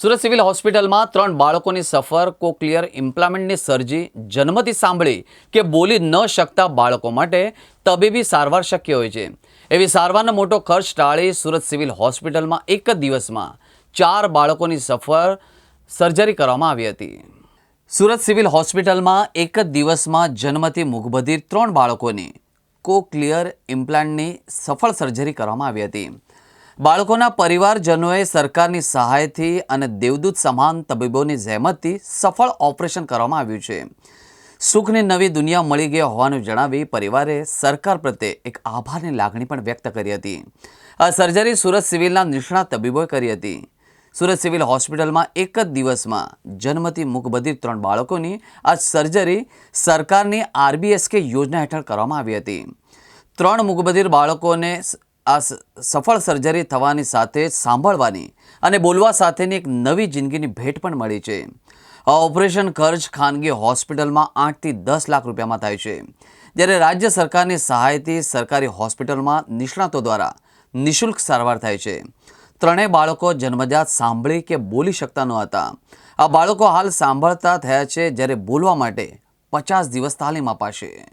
Surat civil હોસ્પિટલમાં ત્રણ બાળકોની સફર, કોક્લિયર ઇમ્પ્લામેન્ટની સર્જી, જન્મથી સાંભળી કે બોલી ન શકતા બાળકો માટે તબીબી સારવાર શક્ય હોય છે. એવી સારવારનો મોટો ખર્ચ ટાળી સુરત સિવિલ હોસ્પિટલમાં એક જ દિવસમાં ચાર બાળકોની સફર સર્જરી કરવામાં આવી હતી. સુરત સિવિલ હોસ્પિટલમાં એક જ દિવસમાં જન્મથી મુખબધિર ત્રણ બાળકોની કોક્લિયર ઇમ્પ્લાન્ટની સફળ સર્જરી કરવામાં આવી હતી. બાળકોના પરિવારજનોએ સરકારની સહાયથી અને દેવદૂત સમાન તબીબોની જહેમતથી સફળ ઓપરેશન કરવામાં આવ્યું છે. સુખની નવી દુનિયા મળી ગઈ હોવાનું જણાવી પરિવારે સરકાર પ્રત્યે એક આભારની લાગણી પણ વ્યક્ત કરી હતી. આ સર્જરી સુરત સિવિલના નિષ્ણાત તબીબોએ કરી હતી. સુરત સિવિલ હોસ્પિટલમાં એક જ દિવસમાં જન્મથી મુખબધિર ત્રણ બાળકોની આ સર્જરી સરકારની આરબીએસકે યોજના હેઠળ કરવામાં આવી હતી. ત્રણ મુખબધિર બાળકોને આ સફળ સર્જરી થવાની સાથે સાંભળવાની અને બોલવા સાથેની એક નવી જિંદગીની ભેટ પણ મળી છે. આ ઓપરેશન ખર્ચ ખાનગી હોસ્પિટલમાં આઠથી દસ લાખ રૂપિયામાં થાય છે. જ્યારે રાજ્ય સરકારની સહાયથી સરકારી હોસ્પિટલમાં નિષ્ણાતો દ્વારા નિઃશુલ્ક સારવાર થાય છે. ત્રણેય બાળકો જન્મજાત સાંભળી કે બોલી શકતા ન હતા. આ બાળકો હાલ સાંભળતા થયા છે જ્યારે બોલવા માટે પચાસ દિવસ તાલીમ અપાશે.